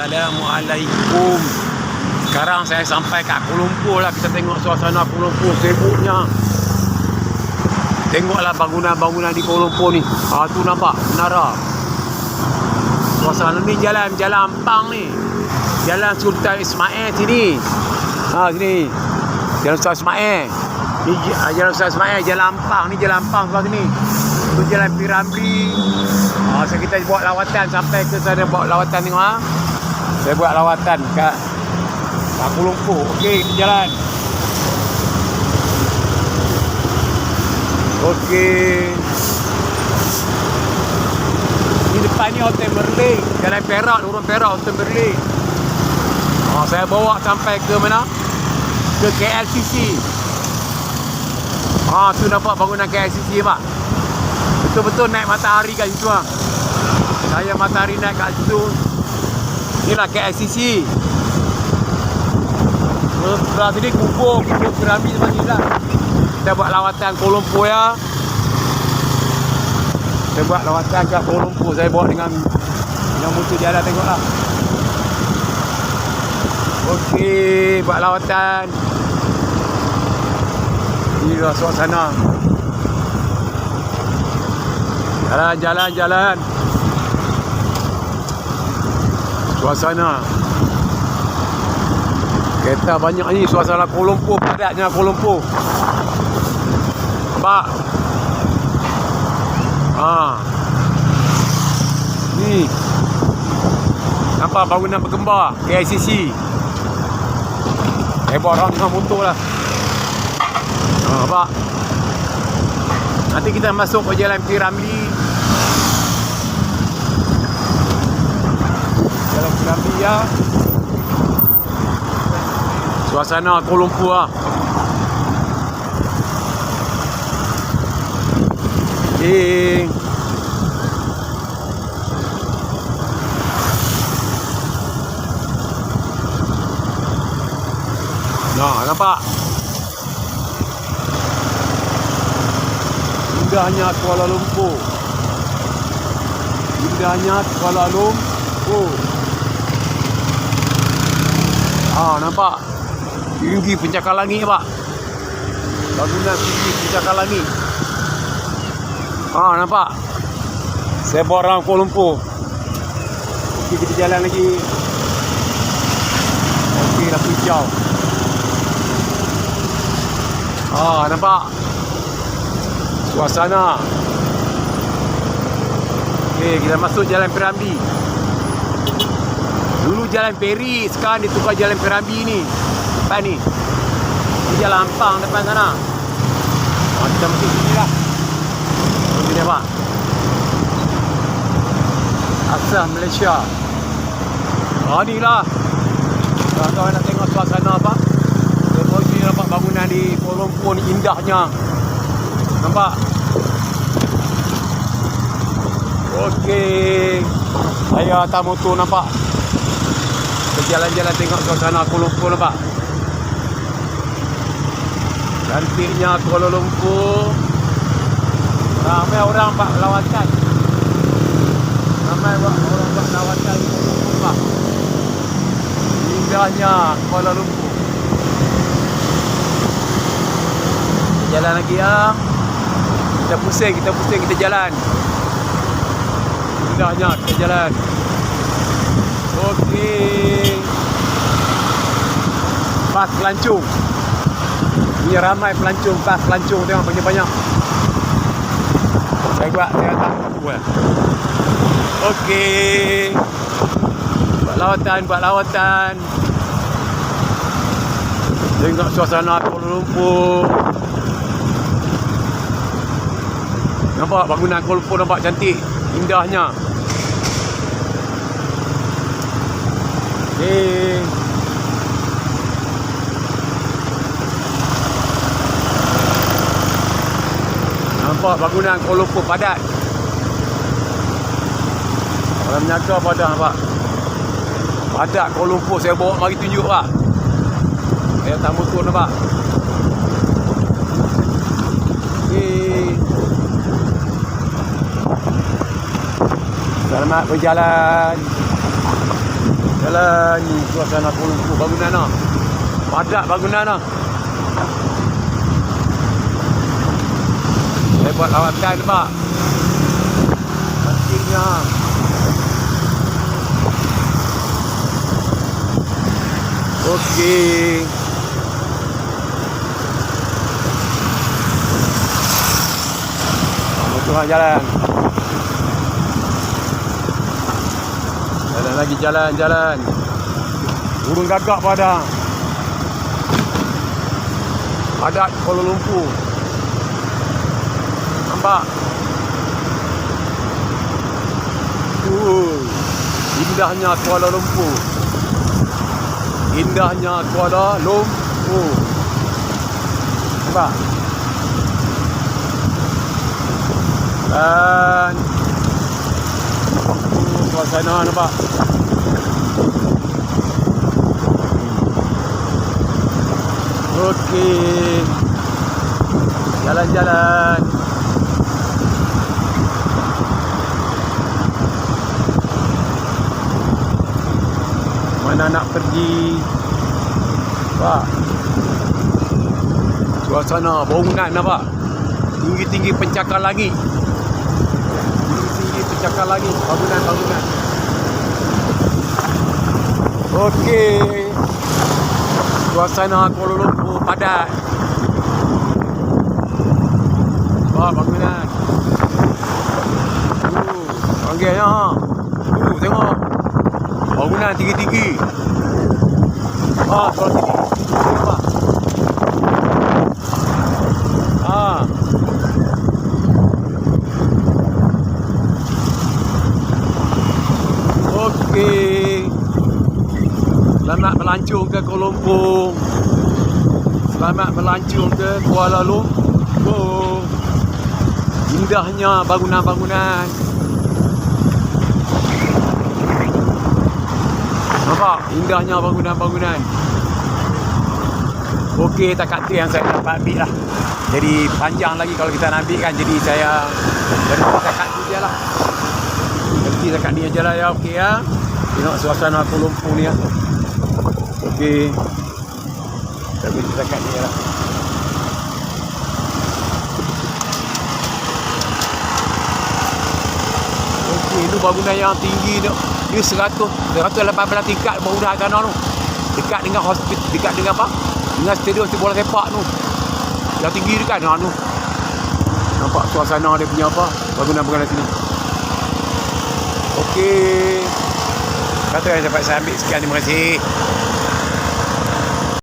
Assalamualaikum. Sekarang saya sampai kat Kuala Lumpur lah. Kita tengok suasana Kuala Lumpur Sibuknya. Tengoklah bangunan-bangunan di Kuala Lumpur ni. Ha, tu nampak menara. Suasana ni jalan Jalan Ampang ni. Jalan Sultan Ismail sini. Ha, Sini. Jalan Sultan Ismail. Ni ah, Jalan Sultan Ismail Jalan Ampang ni Jalan Ampang sebelah sini. Tu Jalan Piramli ha, So kita buat lawatan Sampai ke sana buat lawatan tengok ha. Saya buat lawatan kat Kuala Lumpur Okey kita jalan Okey. Di depan ni Hotel Merlin. Jalan Perak, Lorong Perak, Hotel Merlin. Ha, saya bawa sampai ke mana? Ke KLCC. Ha, tu nampak bangunan KLCC pak. Betul-betul naik matahari kat situ ah. Saya matahari naik kat situ. Inilah KLCC. Sebelah sini kubur, kubur piramid sebab ni lah kita buat lawatan Kuala Lumpur ya. Saya buat lawatan kat Kuala Lumpur. Saya bawa dengan dengan motor jalan tengoklah. Okey, buat lawatan. Inilah suasana. Jalan, jalan, jalan. Suasana. Kereta banyak ni suasana Kuala Lumpur padatnya Kuala Lumpur. Nampak? Ha. Ni. Nampak bangunan bergembar KICC. Hebat orang dengan motor lah. Ha, nampak? Nanti kita masuk ke jalan Piramli. Piramli ya. Suasana Kuala Lumpur lah. Eh. Nah, nampak? Indahnya Kuala Lumpur. Indahnya Kuala Lumpur. Ah, nampak? Tinggi pencakar langit, Pak. Bangunan tinggi pencakar langit. Ha nampak? Bawa orang Kuala Lumpur. Okey kita jalan lagi. Okey dah hijau. Ha nampak? Suasana. Okey kita masuk jalan Piramli. Dulu jalan Peri, sekarang ditukar jalan Piramli ni. Depan ni. Ini jalan Ampang depan sana. Ha, kita masuk sini lah. Ini apa? Asal Malaysia. Ha ni lah. Kalau nak tengok suasana apa? Tengok sini nampak bangunan di Kuala Lumpur ni indahnya. Nampak? Okey. Saya atas motor nampak. Berjalan-jalan tengok suasana Kuala Lumpur nampak. Cantiknya Kuala Lumpur. Ramai orang buat lawatan. Ramai buat orang buat lawatan Kuala Lumpur. Pak. Indahnya Kuala Lumpur. Jalan lagi ya. Kita pusing, kita pusing, kita jalan. Indahnya kita jalan. Okey. Pas pelancong. Ini ramai pelancong, pas pelancong tengok banyak-banyak. Saya buat saya tak tahu lah. Okey. Buat lawatan, buat lawatan. Tengok suasana Kuala Lumpur. Nampak bangunan Kuala Lumpur nampak cantik. Indahnya. Okey. Nampak bangunan Kuala Lumpur padat. Orang menyaga padat nampak. Padat Kuala Lumpur saya bawa mari tunjuk pak. Saya tak motor nampak. Selamat berjalan. Jalan suasana Kuala Lumpur bangunan lah. Padat bangunan lah. Saya buat lawatan pak. Cantiknya. Okey. Tengah jalan. Jalan lagi jalan jalan. Burung gagak pada. Padat Kuala Lumpur. Nampak? Uh, indahnya Kuala Lumpur. Indahnya Kuala Lumpur. Nampak? Dan uh, suasana nampak. Okey. Jalan-jalan. Mana nak pergi? Pak. Suasana bangunan nampak. Tinggi-tinggi pencakar langit. Tinggi-tinggi pencakar langit. Bangunan-bangunan. Okey. Suasana Kuala Lumpur padat. Wah, bangunan. Uh, panggilnya. Uh, tengok. Bangunan tinggi-tinggi. Ah, kalau. Nampak? Ah. Selamat melancong ke Kuala Lumpur. Selamat melancong ke Kuala Lumpur. Indahnya bangunan-bangunan. Nampak? Indahnya bangunan-bangunan. Okey, takat tu yang saya dapat ambil lah. Jadi panjang lagi kalau kita nak ambil kan. Jadi saya berhenti takat tu je lah. Berhenti takat ni aja lah ya. Okey ya. Tengok suasana Kuala Lumpur ni ya. Okey. Kita berhenti takat ni je lah. Okey, itu bangunan yang tinggi tu. Dia 100, 118 tingkat bangunan sana tu. Dekat dengan hospital, dekat dengan apa? Dengan stadium sepak bola sepak tu. Yang tinggi tu kan, tu. Nampak suasana dia punya apa? Bangunan-bangunan sini. Okey. Kata yang dapat saya ambil sekian. Terima kasih.